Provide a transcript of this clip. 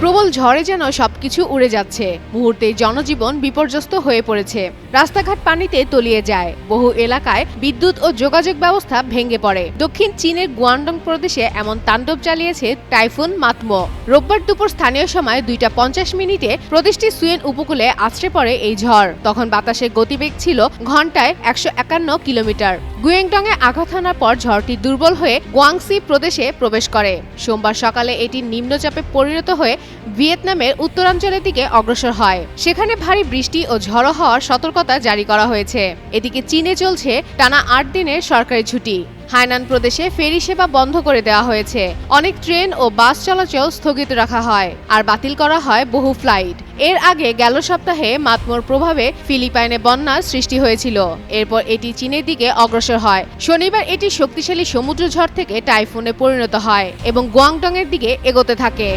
প্রবল ঝড়ে যেন সবকিছু উড়ে যাচ্ছে। মুহূর্তে জনজীবন বিপর্যস্ত হয়ে পড়েছে। রাস্তাঘাট পানিতে তলিয়ে যায়। বহু এলাকায় বিদ্যুৎ ও যোগাযোগ ব্যবস্থা ভেঙে পড়ে। দক্ষিণ চীনের গুয়াংডং প্রদেশে এমন তাণ্ডব চালিয়েছে টাইফুন মাতমো। রোববার দুপুর স্থানীয় সময় দুইটা পঞ্চাশ মিনিটে প্রদেশটি সুয়েন উপকূলে আছড়ে পড়ে এই ঝড়। তখন বাতাসের গতিবেগ ছিল ঘন্টায় একশো একান্ন কিলোমিটার। গুয়েংডংয়ে আঘাত হানার পর ঝড়টি দুর্বল হয়ে গুয়াংসি প্রদেশে প্রবেশ করে। সোমবার সকালে এটি নিম্নচাপে পরিণত হয়ে ভিয়েতনামের উত্তরাঞ্চলের দিকে অগ্রসর হয়। সেখানে ভারী বৃষ্টি ও ঝড়ো হওয়ার সতর্কতা জারি করা হয়েছে। এদিকে চীনে চলছে টানা আট দিনের সরকারি ছুটি। হাইনান প্রদেশে ফেরি সেবা বন্ধ করে দেওয়া হয়েছে। অনেক ট্রেন ও বাস চলাচল স্থগিত রাখা হয় আর বাতিল করা হয় বহু ফ্লাইট। এর আগে গেল সপ্তাহে মাতমোর প্রভাবে ফিলিপাইনে বন্যার সৃষ্টি হয়েছিল। এরপর এটি চীনের দিকে অগ্রসর হয়। শনিবার এটি শক্তিশালী সমুদ্র ঝড় থেকে টাইফুনে পরিণত হয় এবং গুয়াংডং এর দিকে এগোতে থাকে।